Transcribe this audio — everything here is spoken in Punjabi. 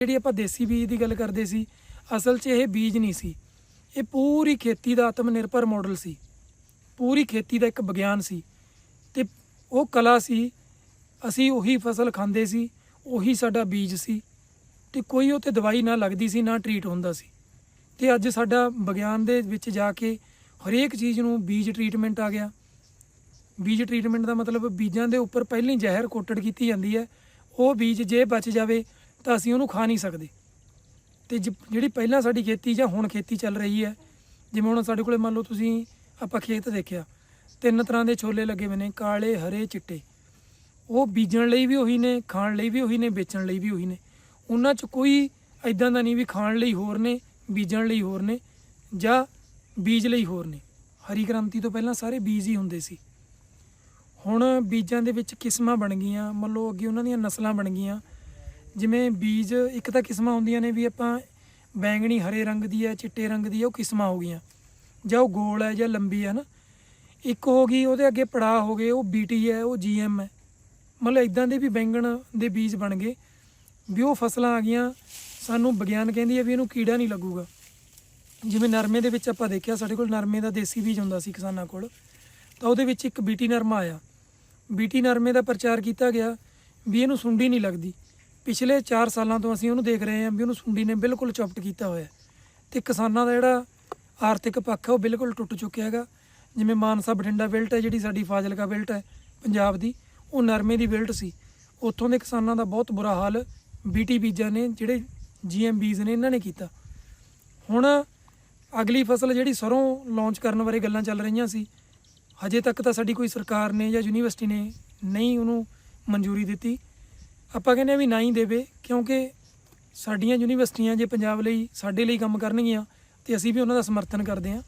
ਜਿਹੜੀ ਆਪਾਂ ਦੇਸੀ ਬੀਜ ਦੀ ਗੱਲ ਕਰਦੇ ਸੀ, ਅਸਲ 'ਚ ਇਹ ਬੀਜ ਨਹੀਂ ਸੀ। ਇਹ ਪੂਰੀ ਖੇਤੀ ਦਾ ਆਤਮ ਨਿਰਭਰ ਮਾਡਲ ਸੀ। ਪੂਰੀ ਖੇਤੀ ਦਾ ਇੱਕ ਵਿਗਿਆਨ ਸੀ। ਤੇ ਉਹ ਕਲਾ ਸੀ, ਅਸੀਂ ਉਹੀ ਫਸਲ ਖਾਂਦੇ ਸੀ, ਉਹੀ ਸਾਡਾ ਬੀਜ ਸੀ। ਤੇ ਕੋਈ ਉਹ ਤੇ ਦਵਾਈ ਨਾ ਲੱਗਦੀ ਸੀ, ਨਾ ਟਰੀਟ ਹੁੰਦਾ ਸੀ। ਤੇ ਅੱਜ ਸਾਡਾ ਵਿਗਿਆਨ ਦੇ ਵਿੱਚ ਜਾ ਕੇ ਹਰੇਕ ਚੀਜ਼ ਨੂੰ ਬੀਜ ਟਰੀਟਮੈਂਟ ਆ ਗਿਆ। ਬੀਜ ਟਰੀਟਮੈਂਟ ਦਾ ਮਤਲਬ ਬੀਜਾਂ ਦੇ ਉੱਪਰ ਪਹਿਲਾਂ ਹੀ ਜ਼ਹਿਰ ਕੋਟਡ ਕੀਤੀ ਜਾਂਦੀ ਹੈ। ਉਹ ਬੀਜ ਜੇ ਬਚ ਜਾਵੇ ਤਾਂ ਅਸੀਂ ਉਹਨੂੰ ਖਾ ਨਹੀਂ ਸਕਦੇ। ਤੇ ਜ- ਜਿਹੜੀ ਪਹਿਲਾਂ ਸਾਡੀ ਖੇਤੀ ਜਾਂ ਹੁਣ ਖੇਤੀ ਚੱਲ ਰਹੀ ਹੈ, ਜਿਵੇਂ ਹੁਣ ਸਾਡੇ ਕੋਲੇ ਮੰਨ ਲਓ ਤੁਸੀਂ ਆਪਾਂ ਖੇਤ ਦੇਖਿਆ, ਤਿੰਨ ਤਰ੍ਹਾਂ ਦੇ ਛੋਲੇ ਲੱਗੇ ਹੋਏ ਨੇ, ਕਾਲੇ, ਹਰੇ, ਚਿੱਟੇ। ਉਹ ਬੀਜਣ ਲਈ ਵੀ ਉਹੀ ਨੇ, ਖਾਣ ਲਈ ਵੀ ਉਹੀ ਨੇ, ਵੇਚਣ ਲਈ ਵੀ ਉਹੀ ਨੇ। ਉਹਨਾਂ 'ਚ ਕੋਈ ਐਦਾਂ ਦਾ ਨਹੀਂ ਵੀ ਖਾਣ ਲਈ ਹੋਰ ਨੇ, ਬੀਜਣ ਲਈ ਹੋਰ ਨੇ, ਜਾਂ ਬੀਜ ਲਈ ਹੋਰ ਨੇ। ਹਰੀ ਕ੍ਰਾਂਤੀ ਤੋਂ ਪਹਿਲਾਂ ਸਾਰੇ ਬੀਜ ਹੀ ਹੁੰਦੇ ਸੀ। ਹੁਣ ਬੀਜਾਂ ਦੇ ਵਿੱਚ ਕਿਸਮਾਂ ਬਣ ਗਈਆਂ, ਮੰਨ ਲਓ ਅੱਗੇ ਉਹਨਾਂ ਦੀਆਂ ਨਸਲਾਂ ਬਣ ਗਈਆਂ ਜਿਵੇਂ ਬੀਜ ਇੱਕ ਤਾਂ ਕਿਸਮਾਂ ਹੁੰਦੀਆਂ ਨੇ ਵੀ ਆਪਾਂ ਬੈਂਗਣੀ ਹਰੇ ਰੰਗ ਦੀ ਹੈ, ਚਿੱਟੇ ਰੰਗ ਦੀ ਹੈ, ਉਹ ਕਿਸਮਾਂ ਹੋ ਗਈਆਂ। ਜਾਂ ਉਹ ਗੋਲ ਹੈ ਜਾਂ ਲੰਬੀ ਹੈ ਨਾ। ਇੱਕ ਹੋ ਗਈ, ਉਹਦੇ ਅੱਗੇ ਪੜਾਅ ਹੋ ਗਏ, ਉਹ ਬੀਟੀ ਹੈ, ਉਹ ਜੀਐਮ ਹੈ। ਮਤਲਬ ਇਦਾਂ ਦੇ ਵੀ ਬੈਂਗਣ ਦੇ ਬੀਜ ਬਣ ਗਏ। ਵੀ ਉਹ ਫਸਲਾਂ ਆ ਗਈਆਂ, ਸਾਨੂੰ ਵਿਗਿਆਨ ਕਹਿੰਦੀ ਹੈ ਵੀ ਇਹਨੂੰ ਕੀੜਾ ਨਹੀਂ ਲੱਗੂਗਾ। ਜਿਵੇਂ ਨਰਮੇ ਦੇ ਵਿੱਚ ਆਪਾਂ ਦੇਖਿਆ, ਸਾਡੇ ਕੋਲ ਨਰਮੇ ਦਾ ਦੇਸੀ ਬੀਜ ਹੁੰਦਾ ਸੀ ਕਿਸਾਨਾਂ ਕੋਲ। ਤਾਂ ਉਹਦੇ ਵਿੱਚ ਇੱਕ ਬੀਟੀ ਨਰਮਾ ਆਇਆ। ਬੀਟੀ ਨਰਮੇ ਦਾ ਪ੍ਰਚਾਰ ਕੀਤਾ ਗਿਆ ਵੀ ਇਹਨੂੰ ਸੁੰਡੀ ਨਹੀਂ ਲੱਗਦੀ। ਪਿਛਲੇ 4 ਸਾਲਾਂ ਤੋਂ ਅਸੀਂ ਉਹਨੂੰ ਦੇਖ ਰਹੇ ਹਾਂ ਵੀ ਉਹਨੂੰ ਸੁੰਡੀ ਨੇ ਬਿਲਕੁਲ ਚੌਪਟ ਕੀਤਾ ਹੋਇਆ ਹੈ ਤੇ ਕਿਸਾਨਾਂ ਦਾ ਜਿਹੜਾ ਆਰਥਿਕ ਪੱਖ ਹੈ ਉਹ ਬਿਲਕੁਲ ਟੁੱਟ ਚੁੱਕਿਆ ਹੈਗਾ। ਜਿਵੇਂ ਮਾਨਸਾ ਬਠਿੰਡਾ ਵਿਲਟ ਹੈ, ਜਿਹੜੀ ਸਾਡੀ ਫਾਜ਼ਿਲਕਾ ਵਿਲਟ ਹੈ, ਪੰਜਾਬ ਦੀ, ਉਹ ਨਰਮੇ ਦੀ ਬਿਲਟ ਸੀ। ਉੱਥੋਂ ਦੇ ਕਿਸਾਨਾਂ ਦਾ ਬਹੁਤ ਬੁਰਾ ਹਾਲ ਬੀਟੀ ਬੀਜਾਂ ਨੇ, ਜਿਹੜੇ ਜੀਐਮ ਬੀਜ ਨੇ, ਇਹਨਾਂ ਨੇ ਕੀਤਾ। ਹੁਣ ਅਗਲੀ ਫਸਲ ਜਿਹੜੀ ਸਰੋਂ ਲਾਂਚ ਕਰਨ ਬਾਰੇ ਗੱਲਾਂ ਚੱਲ ਰਹੀਆਂ ਸੀ, ਹਜੇ ਤੱਕ ਤਾਂ ਸਾਡੀ ਕੋਈ ਸਰਕਾਰ ਨੇ ਜਾਂ ਯੂਨੀਵਰਸਿਟੀ ਨੇ ਨਹੀਂ ਉਹਨੂੰ ਮਨਜ਼ੂਰੀ ਦਿੱਤੀ। ਆਪਾਂ ਕਹਿੰਦੇ ਆ ਵੀ ਨਾ ਹੀ ਦੇਵੇ, ਕਿਉਂਕਿ ਸਾਡੀਆਂ ਯੂਨੀਵਰਸਿਟੀਆਂ ਜੇ ਪੰਜਾਬ ਲਈ ਸਾਡੇ ਲਈ ਕੰਮ ਕਰਨਗੀਆਂ, ਤੇ ਅਸੀਂ ਵੀ ਉਹਨਾਂ ਦਾ ਸਮਰਥਨ ਕਰਦੇ ਹਾਂ।